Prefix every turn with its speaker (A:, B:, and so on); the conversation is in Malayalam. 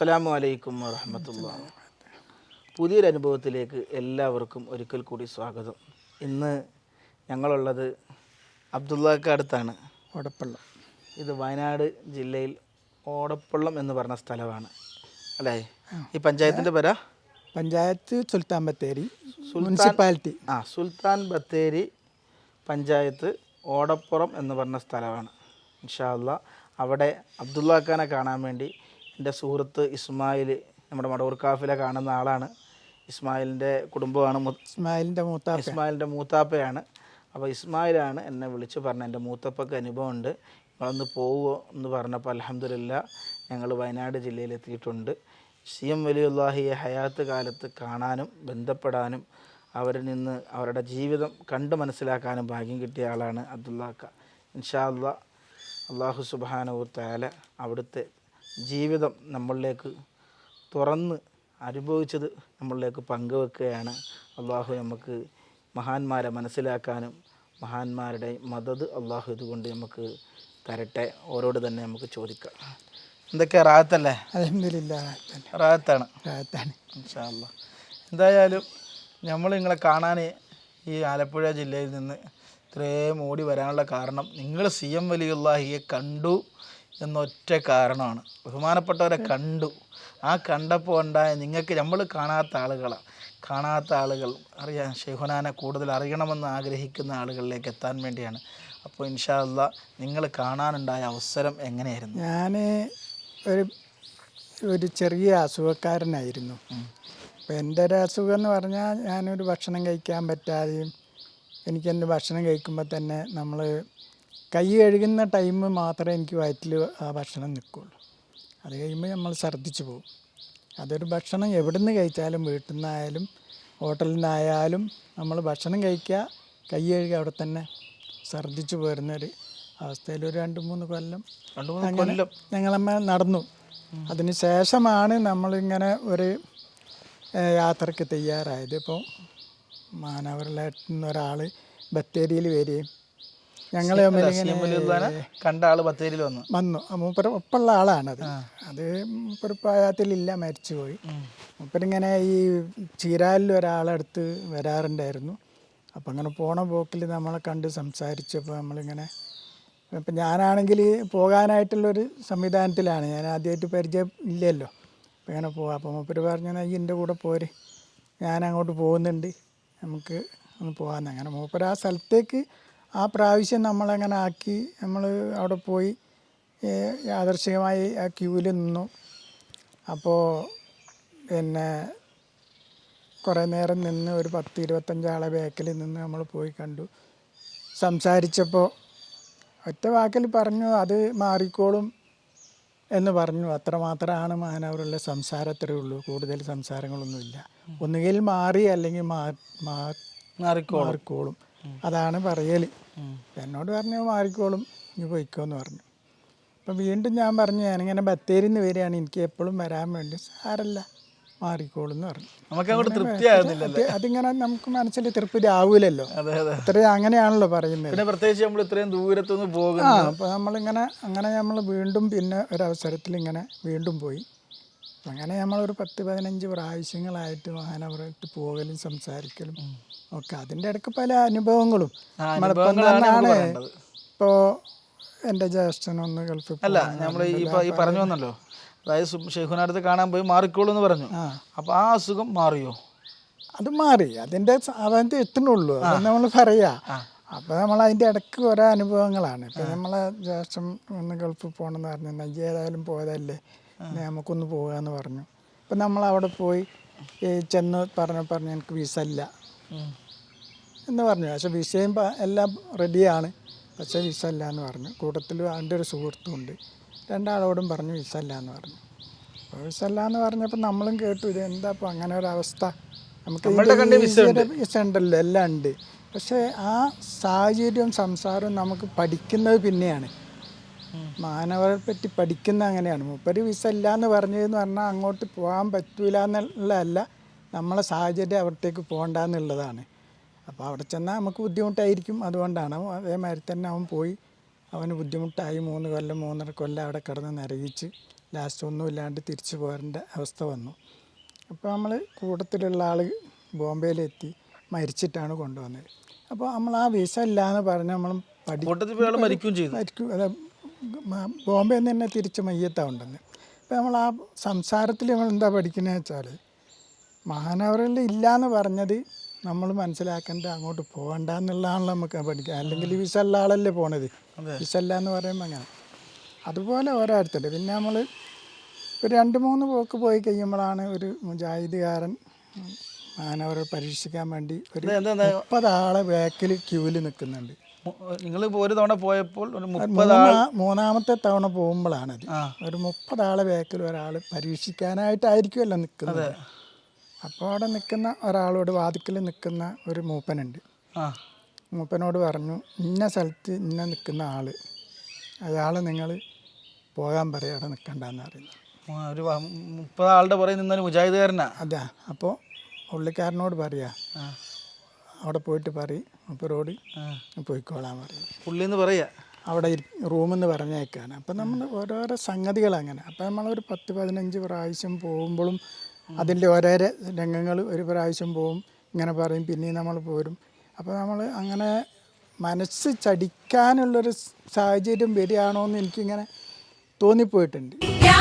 A: അസ്സലാമു വലൈക്കും വറഹമത്തുള്ള. പുതിയൊരു അനുഭവത്തിലേക്ക് എല്ലാവർക്കും ഒരിക്കൽ കൂടി സ്വാഗതം. ഇന്ന് ഞങ്ങളുള്ളത് അബ്ദുള്ളക്ക് അടുത്താണ്.
B: ഓടപ്പള്ളം.
A: ഇത് വയനാട് ജില്ലയിൽ ഓടപ്പള്ളം എന്ന് പറഞ്ഞ സ്ഥലമാണ്. അല്ലേ? ഈ പഞ്ചായത്തിന്റെ പേരാ?
B: പഞ്ചായത്ത് സുൽത്താൻ ബത്തേരി മുനിസിപ്പാലിറ്റി.
A: ആ സുൽത്താൻ ബത്തേരി പഞ്ചായത്ത് ഓടപ്പുറം എന്ന് പറഞ്ഞ സ്ഥലമാണ്. ഇൻഷാല്ല അവിടെ അബ്ദുള്ള ഖാനെ കാണാൻ വേണ്ടി എന്റെ സുഹൃത്ത് ഇസ്മായിൽ നമ്മുടെ മടവൂർ കാഫിലെ കാണുന്ന ആളാണ്. ഇസ്മായിലിന്റെ കുടുംബമാണ്
B: ഇസ്മായിലിന്റെ മൂത്താപ്പ.
A: ഇസ്മായിലിന്റെ മൂത്താപ്പയാണ്. അപ്പോൾ ഇസ്മായിലാണ് എന്നെ വിളിച്ച് പറഞ്ഞ എന്റെ മൂത്തപ്പക്ക് അനുഭവമുണ്ട്. നിങ്ങളൊന്ന് പോവുമോ എന്ന് പറഞ്ഞപ്പോൾ അലഹമില്ല ഞങ്ങൾ വയനാട് ജില്ലയിൽ എത്തിയിട്ടുണ്ട്. സി എം വലിയുല്ലാഹിയെ ഹയാത്ത് കാലത്ത് കാണാനും ബന്ധപ്പെടാനും അവരിൽ നിന്ന് അവരുടെ ജീവിതം കണ്ട് മനസ്സിലാക്കാനും ഭാഗ്യം കിട്ടിയ ആളാണ് അബ്ദുല്ലാക്ക ഇൻഷാ അല്ലാ അള്ളാഹു സുബാനവു താല അവിടുത്തെ ജീവിതം നമ്മളിലേക്ക് തുറന്ന് അനുഭവിച്ചത് നമ്മളിലേക്ക് പങ്കുവെക്കുകയാണ്. അള്ളാഹു നമുക്ക് മഹാന്മാരെ മനസ്സിലാക്കാനും മഹാന്മാരുടെ മദത് അള്ളാഹു ഇതുകൊണ്ട് നമുക്ക് തരട്ടെ. ഓരോട് തന്നെ നമുക്ക് ചോദിക്കാം. എന്തൊക്കെയാ റാത്തല്ലേ റാത്താണ് അല്ലാ എന്തായാലും നമ്മൾ നിങ്ങളെ കാണാൻ ഈ ആലപ്പുഴ ജില്ലയിൽ നിന്ന് ഇത്രയും ഓടി വരാനുള്ള കാരണം നിങ്ങൾ സി എം വലിയുള്ളാഹിയെ കണ്ടു. എന്നൊറ്റ കാരണമാണ്. ബഹുമാനപ്പെട്ടവരെ കണ്ടു. ആ കണ്ടപ്പോൾ ഉണ്ടായ നിങ്ങൾക്ക് നമ്മൾ കാണാത്ത ആളുകളാണ് കാണാത്ത ആളുകൾ. അറിയാൻ ഷെഹുനാനെ കൂടുതൽ അറിയണമെന്ന് ആഗ്രഹിക്കുന്ന ആളുകളിലേക്ക് എത്താൻ വേണ്ടിയാണ്. അപ്പോൾ ഇൻഷാല്ല നിങ്ങൾ കാണാനുണ്ടായ അവസരം എങ്ങനെയായിരുന്നു?
B: ഞാൻ ഒരു ഒരു ചെറിയ അസുഖക്കാരനായിരുന്നു. അപ്പോൾ എന്റെ ഒരു അസുഖം എന്ന് പറഞ്ഞാൽ ഞാനൊരു ഭക്ഷണം കഴിക്കാൻ പറ്റാതെയും എനിക്കെന്ത് ഭക്ഷണം കഴിക്കുമ്പോൾ തന്നെ നമ്മൾ കൈ കഴുകുന്ന ടൈം മാത്രമേ എനിക്ക് വയറ്റിൽ ആ ഭക്ഷണം നിൽക്കുള്ളൂ. അത് കഴിയുമ്പോൾ നമ്മൾ ഛർദ്ദിച്ചു പോകും. അതൊരു ഭക്ഷണം എവിടെ നിന്ന് കഴിച്ചാലും വീട്ടിൽ നിന്നായാലും ഹോട്ടലിൽ നിന്നായാലും നമ്മൾ ഭക്ഷണം കഴിക്കുക കൈ കഴുകുക അവിടെ തന്നെ ഛർദ്ദിച്ചു പോരുന്നൊരു അവസ്ഥയിൽ ഒരു രണ്ട് മൂന്ന് കൊല്ലം അങ്ങനെ ഞങ്ങളമ്മ നടന്നു. അതിന് ശേഷമാണ് നമ്മളിങ്ങനെ ഒരു യാത്രയ്ക്ക് യാത്രയ്ക്ക് തയ്യാറായത്. ഇപ്പോൾ മാനവരിലായിട്ടുന്ന ഒരാൾ ബത്തേരിയിൽ വരികയും ഞങ്ങൾ
A: കണ്ട ആൾ ബത്തേരിയിൽ വന്നു.
B: വന്നു. മൂപ്പര് ഒപ്പുള്ള ആളാണത് അത്. മൂപ്പര് പ്രായത്തിലില്ല മരിച്ചുപോയി. മൂപ്പരിങ്ങനെ ഈ ചീരാലിൽ ഒരാളടുത്ത് വരാറുണ്ടായിരുന്നു. അപ്പം അങ്ങനെ പോണ പോക്കിൽ നമ്മളെ കണ്ട് സംസാരിച്ചപ്പോൾ നമ്മളിങ്ങനെ ഇപ്പം ഞാനാണെങ്കിൽ പോകാനായിട്ടുള്ളൊരു സംവിധാനത്തിലാണ്. ഞാൻ ആദ്യമായിട്ട് പരിചയം ഇല്ലല്ലോ. അപ്പം ഇങ്ങനെ പോവാം. അപ്പം മൂപ്പര് പറഞ്ഞു "എന്നാ ഈ എന്റെ കൂടെ പോര്. ഞാൻ അങ്ങോട്ട് പോകുന്നുണ്ട്. നമുക്ക് ഒന്ന് പോകാമെന്ന് അങ്ങനെ മൂപ്പര് ആ സ്ഥലത്തേക്ക് ആ പ്രാവശ്യം നമ്മളങ്ങനെ ആക്കി നമ്മൾ അവിടെ പോയി ആദർശികമായി യാദർശികമായി ആ ക്യൂവിൽ നിന്നു. അപ്പോൾ പിന്നെ കുറേ നേരം നിന്ന് ഒരു പത്ത് ഇരുപത്തഞ്ചാളെ ബാക്കിൽ നിന്ന് നമ്മൾ പോയി കണ്ടു. സംസാരിച്ചപ്പോൾ ഒറ്റ വാക്കിൽ പറഞ്ഞു അത് മാറിക്കോളും എന്ന് പറഞ്ഞു. അത്രമാത്രമാണ് മാനവരുടെ സംസാരം അത്രയേ ഉള്ളൂ. കൂടുതൽ സംസാരങ്ങളൊന്നുമില്ല. ഒന്നുകിൽ മാറി അല്ലെങ്കിൽ
A: മാറിക്കോളും.
B: അതാണ് പറയൽ എന്നോട് പറഞ്ഞു മാറിക്കോളും ഇനി പോയിക്കോന്ന് പറഞ്ഞു. അപ്പം വീണ്ടും ഞാൻ പറഞ്ഞു ഞാനിങ്ങനെ ബത്തേരിയിൽ നിന്ന് വരികയാണ് എനിക്ക് എപ്പോഴും വരാൻ വേണ്ടി. സാരല്ല മാറിക്കോളും എന്ന് പറഞ്ഞു.
A: നമുക്ക് അങ്ങോട്ട് തൃപ്തി
B: അതിങ്ങനെ നമുക്ക് മനസ്സിൽ തൃപ്തി ആവൂലല്ലോ. ഇത്ര അങ്ങനെയാണല്ലോ പറയുന്നത്.
A: പിന്നെ പ്രത്യേകിച്ച് നമ്മൾ ഇത്രയും ദൂരത്തുനിന്ന്
B: ആ അപ്പോൾ നമ്മളിങ്ങനെ അങ്ങനെ നമ്മൾ വീണ്ടും പിന്നെ ഒരവസരത്തിൽ ഇങ്ങനെ വീണ്ടും പോയി. അങ്ങനെ നമ്മളൊരു പത്ത് പതിനഞ്ച് പ്രാവശ്യങ്ങളായിട്ട് മഹാനവരായിട്ട് പോകലും സംസാരിക്കലും ഒക്കെ. അതിന്റെ ഇടയ്ക്ക് പല അനുഭവങ്ങളും. നമ്മളിപ്പം
A: തന്നെയാണ്.
B: ഇപ്പോൾ എന്റെ ജ്യേഷ്ഠനൊന്ന് ഗൾഫിൽ
A: അല്ല നമ്മൾ ഈ പറഞ്ഞു വന്നല്ലോ. അതായത് ഷെയ്ഖുനടുത്ത് കാണാൻ പോയി മാറിക്കോളൂ എന്ന് പറഞ്ഞു. അപ്പോൾ ആ അസുഖം മാറിയോ?
B: അത് മാറി. അതിന്റെ സാധനത്തിൽ എത്തണുള്ളൂ അത് നമ്മൾ പറയാ. അപ്പോൾ നമ്മൾ അതിന്റെ ഇടയ്ക്ക് ഓരോ അനുഭവങ്ങളാണ്. ഇപ്പം നമ്മളെ ജ്യേഷ്ഠം ഒന്ന് ഗൾഫിൽ പോകണമെന്ന് പറഞ്ഞു ഏതായാലും പോയതല്ലേ? നമുക്കൊന്ന് പോകാന്ന് പറഞ്ഞു. അപ്പം നമ്മൾ അവിടെ പോയി ചെന്ന് പറഞ്ഞു പറഞ്ഞു എനിക്ക് വിസ ഇല്ല. എന്ന് പറഞ്ഞു. പക്ഷെ വിസയും എല്ലാം റെഡിയാണ് പക്ഷെ വിസ ഇല്ല എന്ന് പറഞ്ഞു. കൂട്ടത്തിൽ അവന്റെ ഒരു സുഹൃത്തുമുണ്ട് രണ്ടാളോടും പറഞ്ഞു വിസ ഇല്ല എന്ന് പറഞ്ഞു. വിസ ഇല്ല എന്ന് പറഞ്ഞപ്പോൾ നമ്മളും കേട്ടു ഇത് എന്താ ഇപ്പോൾ അങ്ങനെ ഒരു അവസ്ഥ? നമുക്ക്
A: വിസ
B: ഉണ്ടല്ലോ എല്ലാം ഉണ്ട്. പക്ഷേ ആ സാഹചര്യവും സംസാരവും നമുക്ക് പഠിക്കുന്നത് പിന്നെയാണ്. മാനവരെ പറ്റി പഠിക്കുന്ന അങ്ങനെയാണ്. മുപ്പര് വിസ ഇല്ല എന്ന് പറഞ്ഞതെന്ന് പറഞ്ഞാൽ അങ്ങോട്ട് പോകാൻ പറ്റൂല എന്നുള്ളതല്ല നമ്മളെ സാഹചര്യം അവിടത്തേക്ക് പോകണ്ട എന്നുള്ളതാണ് അപ്പോൾ അവിടെ ചെന്നാൽ നമുക്ക് ബുദ്ധിമുട്ടായിരിക്കും. അതുകൊണ്ടാണ് അതേമാതിരി തന്നെ അവൻ പോയി. അവന് ബുദ്ധിമുട്ടായി. മൂന്ന് കൊല്ലം മൂന്നര കൊല്ലം അവിടെ കിടന്ന് നിറയിച്ച് ലാസ്റ്റ് ഒന്നും ഇല്ലാണ്ട് തിരിച്ചു പോരേണ്ട അവസ്ഥ വന്നു. അപ്പോൾ നമ്മൾ കൂട്ടത്തിലുള്ള ആൾ ബോംബെയിലെത്തി മരിച്ചിട്ടാണ് കൊണ്ടുവന്നത്. അപ്പോൾ നമ്മൾ ആ വിസ ഇല്ല എന്ന് പറഞ്ഞ് നമ്മൾ
A: പഠിക്കും ചെയ്തു.
B: മരിക്കും അല്ല മ- ബോംബെയിൽ നിന്ന് തന്നെ തിരിച്ച് മയ്യത്താവുണ്ടെന്ന്. ഇപ്പം നമ്മൾ ആ സംസാരത്തിൽ നമ്മൾ എന്താ പഠിക്കുന്നത് വെച്ചാൽ മഹാനവറിൽ ഇല്ല എന്ന് പറഞ്ഞത് നമ്മൾ മനസ്സിലാക്കേണ്ട അങ്ങോട്ട് പോകണ്ട എന്നുള്ളതാണല്ലോ നമുക്ക് പഠിക്കുക അല്ലെങ്കിൽ വിസ ഉള്ള ആളല്ലേ പോണത്. വിസ ഇല്ല എന്ന് പറയുമ്പോൾ അങ്ങനെ. അതുപോലെ ഓരോരുത്തർ പിന്നെ നമ്മൾ ഒരു രണ്ട് മൂന്ന് പോക്ക് പോയി കഴിയുമ്പോഴാണ് ഒരു മുജാഹിദുകാരൻ മഹാനവരെ പരീക്ഷിക്കാൻ വേണ്ടി ഒരു മുപ്പത് ആളെ ബാക്കിൽ ക്യൂവിൽ നിൽക്കുന്നുണ്ട്.
A: നിങ്ങൾ ഒരു തവണ പോയപ്പോൾ ഒരു മുപ്പത്
B: മൂന്നാ- മൂന്നാമത്തെ തവണ പോകുമ്പോഴാണത്
A: ആ.
B: ഒരു മുപ്പത് ആളെ ബാക്കിൽ ഒരാൾ പരീക്ഷിക്കാനായിട്ടായിരിക്കുമല്ലോ നിൽക്കുന്നത്. അപ്പോൾ അവിടെ നിൽക്കുന്ന ഒരാളോട് വാതിക്കൽ നിൽക്കുന്ന ഒരു മൂപ്പനുണ്ട്.
A: ആ.
B: മൂപ്പനോട് പറഞ്ഞു ഇന്ന സ്ഥലത്ത് ഇന്ന നിൽക്കുന്ന ആൾ അയാൾ നിങ്ങൾ പോകാൻ പറയും അവിടെ നിൽക്കണ്ടെന്ന്
A: പറയുന്നത് ഒരു മുപ്പത് ആളുടെ പുറകെ നിന്നൊരു മുജാഹിദുകാരനാ?
B: അതെ. അപ്പോൾ പുള്ളിക്കാരനോട് പറയാ
A: ആ.
B: അവിടെ പോയിട്ട് പറയും മൂപ്പരോട്. പോയിക്കോളാൻ പറയും
A: പുള്ളി എന്ന് പറയാ?
B: അവിടെ റൂമെന്ന് പറഞ്ഞേക്കാണ്. അപ്പം നമ്മൾ ഓരോരോ സംഗതികൾ അങ്ങനെ. അപ്പം നമ്മളൊരു പത്ത് പതിനഞ്ച് പ്രാവശ്യം പോകുമ്പോഴും അതിന്റെ ഓരോരോ രംഗങ്ങൾ ഒരു പ്രാവശ്യം പോകും ഇങ്ങനെ പറയും പിന്നെയും നമ്മൾ പോരും. അപ്പോൾ നമ്മൾ അങ്ങനെ മനസ്സ് ചടിക്കാനുള്ളൊരു സാഹചര്യം വരികയാണോ എന്ന് എനിക്കിങ്ങനെ തോന്നിപ്പോയിട്ടുണ്ട്.
C: يا